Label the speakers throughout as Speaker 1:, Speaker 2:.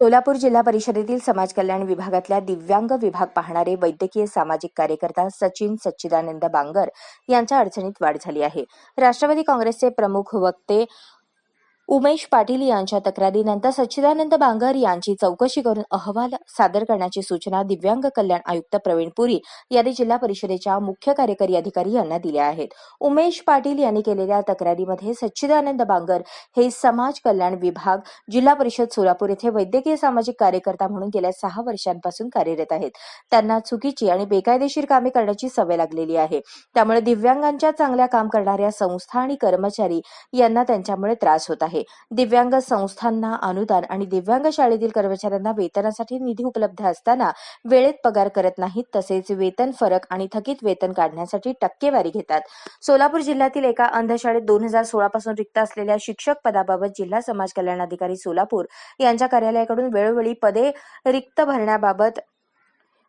Speaker 1: सोलापूर जिल्हा परिषदेतील समाज कल्याण विभागातल्या दिव्यांग विभाग पाहणारे वैद्यकीय सामाजिक कार्यकर्ता सचिन सच्चिदानंद बांगर यांच्या अडचणीत वाढ झाली आहे. राष्ट्रवादी काँग्रेसचे प्रमुख वक्ते उमेश पाटील यांच्या तक्रारीनंतर सच्चिदानंद बांगर यांची चौकशी करून अहवाल सादर करण्याची सूचना दिव्यांग कल्याण आयुक्त प्रवीण पुरी यांनी जिल्हा परिषदेच्या मुख्य कार्यकारी अधिकारी यांना दिल्या आहेत. उमेश पाटील यांनी केलेल्या तक्रारीमध्ये सच्चिदानंद बांगर हे समाज कल्याण विभाग जिल्हा परिषद सोलापूर येथे वैद्यकीय सामाजिक कार्यकर्ता म्हणून गेल्या सहा वर्षांपासून कार्यरत आहेत. त्यांना चुकीची आणि बेकायदेशीर कामे करण्याची सवय लागलेली आहे. त्यामुळे दिव्यांगांच्या चांगल्या काम करणाऱ्या संस्था आणि कर्मचारी यांना त्यांच्यामुळे त्रास होत आहे. दिव्यांग संस्थांना अनुदान आणि दिव्यांग शाळेतील कर्मचाऱ्यांना वेतनासाठी निधी उपलब्ध असताना वेळेत पगार करत नाहीत तसेच वेतन फरक आणि थकीत वेतन काढण्यासाठी टक्केवारी घेतात. सोलापूर जिल्ह्यातील एका अंधशाळेत दोन हजार सोळा पासून रिक्त असलेल्या शिक्षक पदाबाबत जिल्हा समाज कल्याण अधिकारी सोलापूर यांच्या कार्यालयाकडून वेळोवेळी पदे रिक्त भरण्याबाबत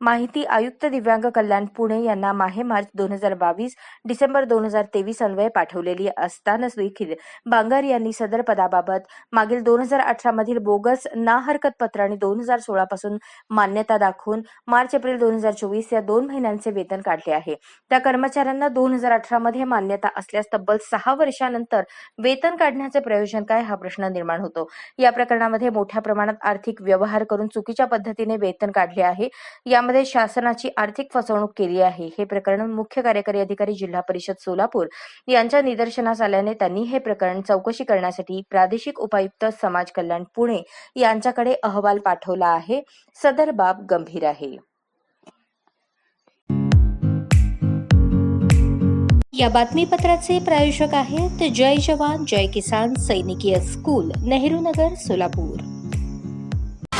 Speaker 1: माहिती आयुक्त दिव्यांग कल्याण पुणे यांना माहे मार्च दोन हजार बावीस डिसेंबर दोन हजार तेवीस अन्वये पाठवलेली असताना देखील बांगर यांनी सदर पदाबाबत मागील दोन हजार अठरा मधील बोगस ना हरकत पत्र आणि दोन हजार सोळा पासून मान्यता दाखवून मार्च एप्रिल दोन हजार चोवीस या दोन महिन्यांचे वेतन काढले आहे. त्या कर्मचाऱ्यांना दोन हजार अठरा मध्ये मान्यता असल्यास तब्बल सहा वर्षानंतर वेतन काढण्याचे प्रयोजन काय हा प्रश्न निर्माण होतो. या प्रकरणामध्ये मोठ्या प्रमाणात आर्थिक व्यवहार करून चुकीच्या पद्धतीने वेतन काढले आहे. यामध्ये शासनाची आर्थिक फसवणूक केली आहे. हे प्रकरण मुख्य कार्यकारी अधिकारी जिल्हा परिषद सोलापूर यांच्या निदर्शनास आल्याने त्यांनी हे प्रकरण चौकशी करण्यासाठी प्रादेशिक उपायुक्त समाज कल्याण पुणे यांच्याकडे अहवाल पाठवला आहे. सदर बाब गंभीर आहे.
Speaker 2: या बातमीपत्राचे प्रायोजक आहेत जय जवान जय किसान सैनिकीय स्कूल नेहरू नगर सोलापूर.